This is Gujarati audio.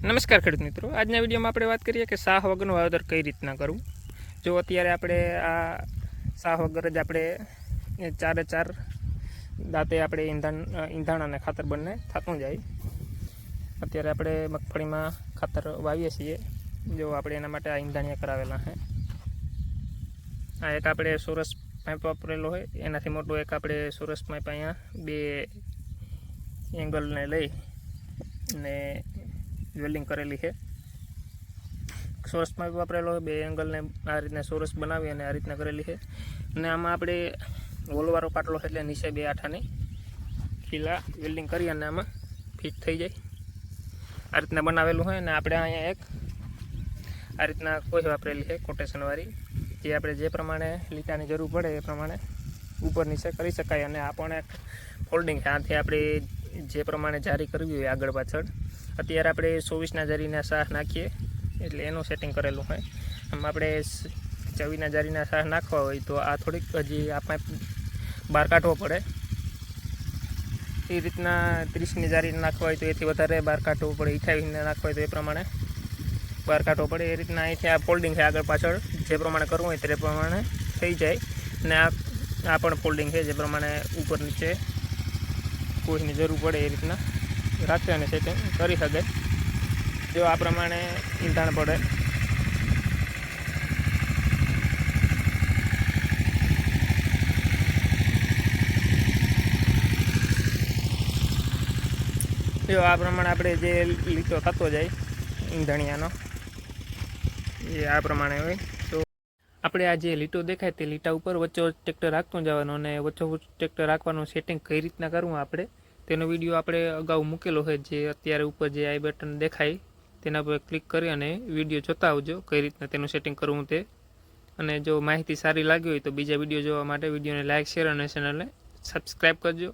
નમસ્કાર ખેડૂત મિત્રો. આજના વિડીયોમાં આપણે વાત કરીએ કે શાહ વગરનું વાવેતર કઈ રીતના કરવું? જો અત્યારે આપણે આ શાહ વગર જ આપણે ચારે ચાર દાંતે આપણે ઈંધણ ઈંધણ અને ખાતર બંને થતું જાય. અત્યારે આપણે મગફળીમાં ખાતર વાવીએ છીએ. જો આપણે એના માટે આ ઈંધણિયા કરાવેલા છે આ એક આપણે સોરસ પાઇપ વાપરેલો હોય. એનાથી મોટો એક આપણે સોરસ પાઇપ અહીંયા બે એંગલને લઈ ને વેલ્ડિંગ કરેલી છે. સોરસમાં વાપરેલો બે એંગલને આ રીતના સોરસ બનાવી અને આ રીતના કરેલી છે. અને આમાં આપણે વોલવારો પાટલો છે એટલે નીચે બે આઠાની ખીલા વેલ્ડિંગ કરી અને આમાં ફિટ થઈ જાય. આ રીતના બનાવેલું હોય અને આપણે અહીંયા એક આ રીતના કોઈ વાપરેલી છે કોટેશનવાળી જે આપણે જે પ્રમાણે લીટાની જરૂર પડે એ પ્રમાણે ઉપર નીચે કરી શકાય. અને આ પણ એક ફોલ્ડિંગ છે. આથી આપણે જે પ્રમાણે જારી કરવી હોય આગળ પાછળ અત્યારે આપણે ચોવીસના જારીના શાહ નાખીએ. એટલે એનું સેટિંગ કરેલું હોય. આમ આપણે ચવીના જારીના શાહ નાખવા હોય તો આ થોડીક હજી આપણે બહાર કાઢવો પડે. એ રીતના ત્રીસની જારી નાખવા હોય તો એથી વધારે બહાર કાઢવું પડે. અઠાવીસને નાખવા હોય તો એ પ્રમાણે બહાર કાઢવો પડે. એ રીતના અહીંથી આ ફોલ્ડિંગ છે આગળ પાછળ. જે પ્રમાણે કરવું હોય તે પ્રમાણે થઈ જાય. અને આ આ પણ ફોલ્ડિંગ છે જે પ્રમાણે ઉપર નીચે કોઈની જરૂર પડે એ રીતના. રાખે અને સેટિંગ કરી શકે. જો આ પ્રમાણે ઈંધણ પડે. જો આ પ્રમાણે આપણે જે લીટો થતો જાય, ઈંધણિયાનો, એ આ પ્રમાણે હોય. તો આપણે આ જે લીટો દેખાય તે લીટા ઉપર વચ્ચે ટ્રેક્ટર રાખતું જવાનું અને વચ્ચે ટ્રેક્ટર રાખવાનું સેટિંગ કઈ રીતના કરવું આપણે? તેનો વીડિયો આપણે અગાઉ મૂકેલો છે, જે અત્યારે ઉપર જે આઈ બટન દેખાય, તેના પર ક્લિક કરી અને વીડિયો જોતા આવજો, કઈ રીતના તેનું સેટિંગ કરવું તે. અને જો માહિતી સારી લાગી હોય તો બીજા વીડિયો જોવા માટે વિડીયોને લાઇક શેર અને ચેનલને સબસ્ક્રાઈબ કરજો.